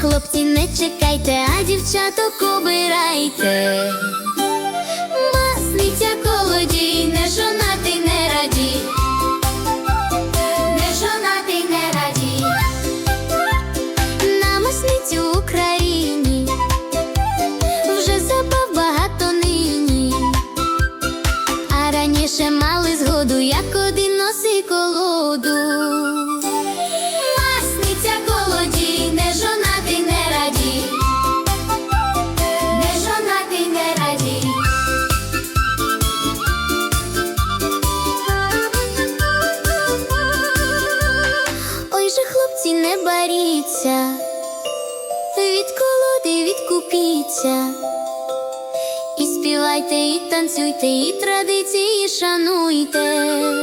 хлопці, не чекайте, а дівчаток обирайте. Масниця колодій, не жонатий, не радій. Не жонатий, не радій. На масницю Україні вже забав багато нині. А раніше мали згоду, як один носи колоду. Хлопці, не боріться, від колоди відкупіться. І співайте, і танцюйте, і традиції шануйте.